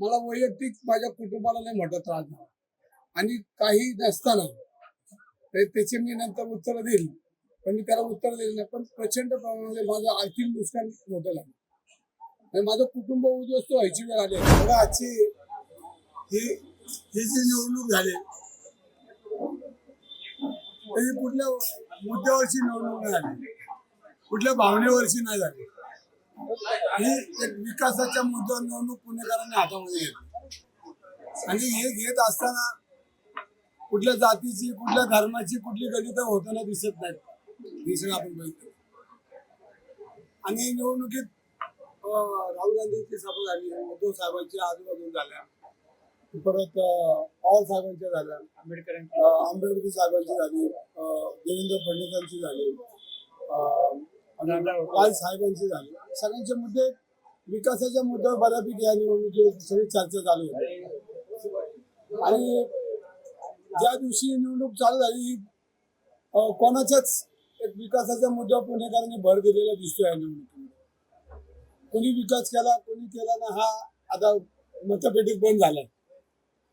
मला वैयक्तिक माझ्या कुटुंबाला नाही मोठा त्रास झाला. आणि काही नसताना त्याचे मी नंतर उत्तर देईल. पण मी त्याला उत्तर दिलं नाही. पण प्रचंड प्रमाणामध्ये माझं आर्थिक नुकसान मोठं झालं. आणि माझं कुटुंब उद्ध्वस्त व्हायची वेळ आली. मला आजची ही ही जी निवडणूक झाली कुठल्या मुद्द्यावरची निवडणूक नाही झाली. कुठल्या भावनेवरची नाही झाली. ही एक विकासाच्या मुद्द्यावर निवडणूक पुणेकरांनी हातामध्ये घेतली. आणि हे घेत असताना कुठल्या जातीची कुठल्या धर्माची कुठली गणित होताना दिसत नाहीत. हे सगळं आपण बघितलं. आणि निवडणुकीत राहुल गांधीची सभा झाली उद्धव साहेबांच्या आजूबाजूला झाल्या. परत पवार साहेबांच्या झाल्या. आंबेडकर आंबेडकर साहेबांची झाली देवेंद्र फडणवीसांची झाली. अं, साहेबांचे झाले. सगळ्यांचे मुद्दे विकासाच्या मुद्द्यावर बऱ्यापैकी या निवडणुकीवर सगळी चर्चा चालू होती. आणि ज्या दिवशी निवडणूक चालू झाली ही कोणाच्याच एक विकासाच्या मुद्द्यावर पुणेकरांनी भर दिलेला दिसतोय या निवडणुकीमध्ये. कोणी विकास केला कोणी केला ना हा आता मतपेटीत बंद झालाय.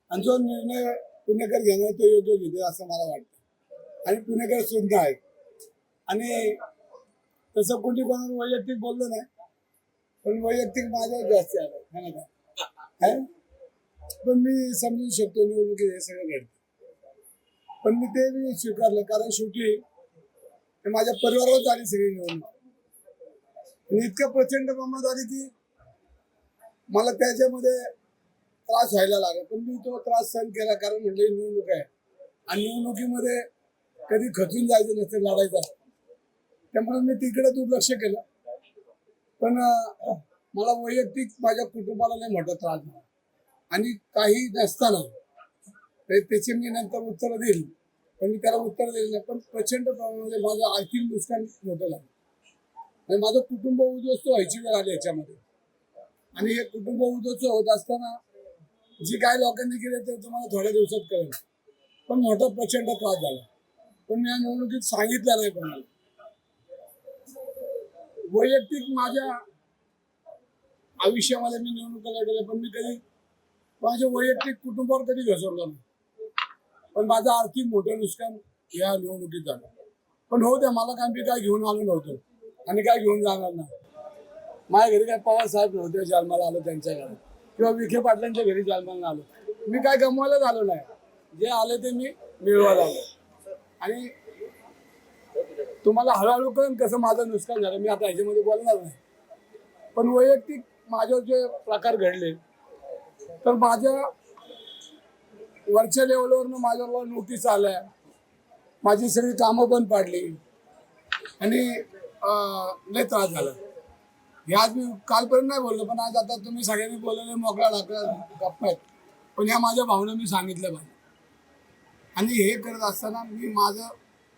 आणि जो निर्णय पुणेकर घेणार तो योग्य घेते असं मला वाटतं. आणि पुणेकर सुद्धा आहेत. आणि तसं कोणी कोणाला वैयक्तिक बोललो नाही पण वैयक्तिक माझ्यावर जास्त आलं काय? पण मी समजू शकतो निवडणुकीत हे सगळं घडतं. पण मी ते मी स्वीकारलं कारण शेवटी माझ्या परिवारावर झाली सगळी निवडणूक. आणि इतकं प्रचंड प्रमाणात आली की मला त्याच्यामध्ये त्रास व्हायला लागला. पण मी तो त्रास सहन केला कारण म्हणजे निवडणूक आहे. आणि निवडणुकीमध्ये कधी खचून जायचं नसतं लढायचं असतं. त्यामुळे मी तिकडे दुर्लक्ष केलं. पण मला वैयक्तिक माझ्या कुटुंबाला लय मोठा त्रास झाला आणि काही नसताना त्याचे मी नंतर उत्तर देईल. पण मी त्याला उत्तर दिले नाही. पण प्रचंड प्रमाणामध्ये माझं आर्थिक नुकसान मोठं झालं. आणि माझं कुटुंब उद्ध्वस्त व्हायची वेळ आली याच्यामध्ये. आणि हे कुटुंब उद्ध्वस्त होत असताना जी काय लोकांनी केले ते तुम्हाला थोड्या दिवसात कळेल. पण मोठा प्रचंड त्रास झाला. पण मी या निवडणुकीत सांगितलं नाही कोणाला. वैयक्तिक माझ्या आयुष्यामध्ये मी निवडणुका लढवल्या पण मी कधी माझ्या वैयक्तिक कुटुंबावर कधी घसरलो नाही. पण माझं आर्थिक मोठं नुकसान या निवडणुकीत झालं. पण हो त्या मला काय मी काय घेऊन आलो नव्हतो. आणि काय घेऊन जाणार नाही. माझ्या घरी काय पवार साहेब नव्हते जन्माला आलो त्यांच्या घरात किंवा विखे पाटलांच्या घरी जन्माला आलो. मी काय गमवायला झालो नाही. जे आले ते मी मिळवायला आलो. आणि तुम्हाला हळूहळू कळून कसं माझं नुकसान झालं. मी आता ह्याच्यामध्ये बोलणार नाही. पण वैयक्तिक माझ्यावर जे प्रकार घडले तर माझ्या वरच्या लेवलवरनं माझ्यावर नोटीस आल्या. माझी सगळी कामं बंद पाडली. आणि लय त्रास झाला. हे आज मी कालपर्यंत नाही बोललो पण आज आता तुम्ही सगळ्यांनी बोललेले मोकळा टाकला गप्पा आहेत. पण ह्या माझ्या भावना मी सांगितल्या पाहिजे. आणि हे करत असताना मी माझं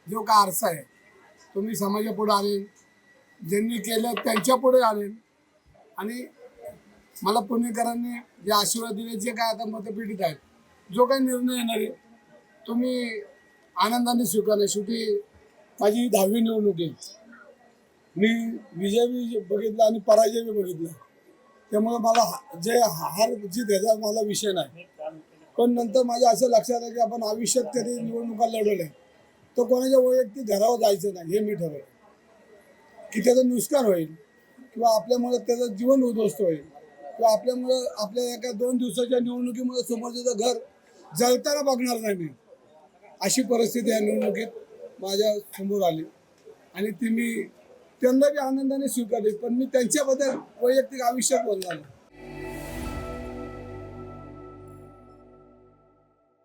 जो का आरसा आहे तुम्ही समाजापुढे आले ज्यांनी केलं त्यांच्या पुढे आणि मला पुणेकरांनी जे आशीर्वाद दिले जे काय आता मतपेटीत आहेत जो काही निर्णय येणार आहे तो मी आनंदाने स्वीकारला. शेवटी माझी दहावी निवडणूक आहे. मी विजय बी बघितला आणि पराजय बी बघितला. त्यामुळे मला हा- जे हार जीत ह्याचा मला विषय नाही. पण नंतर माझ्या असं लक्षात आलं की आपण आयुष्यात कधी निवडणुका लढवल्या. तो कोणाच्या वैयक्तिक घरावर जायचं नाही हे मी ठरवलं. की त्याचं नुकसान होईल किंवा आपल्यामुळे त्याचं जीवन उद्ध्वस्त होईल किंवा आपल्यामुळं आपल्या एका दोन दिवसाच्या निवडणुकीमुळे समोरचं घर जळताना बघणार नाही मी. अशी परिस्थिती या निवडणुकीत माझ्यासमोर आली. आणि ती मी त्यांना बी आनंदाने स्वीकारली पण मी त्यांच्याबद्दल वैयक्तिक आयुष्यात बोलणार नाही.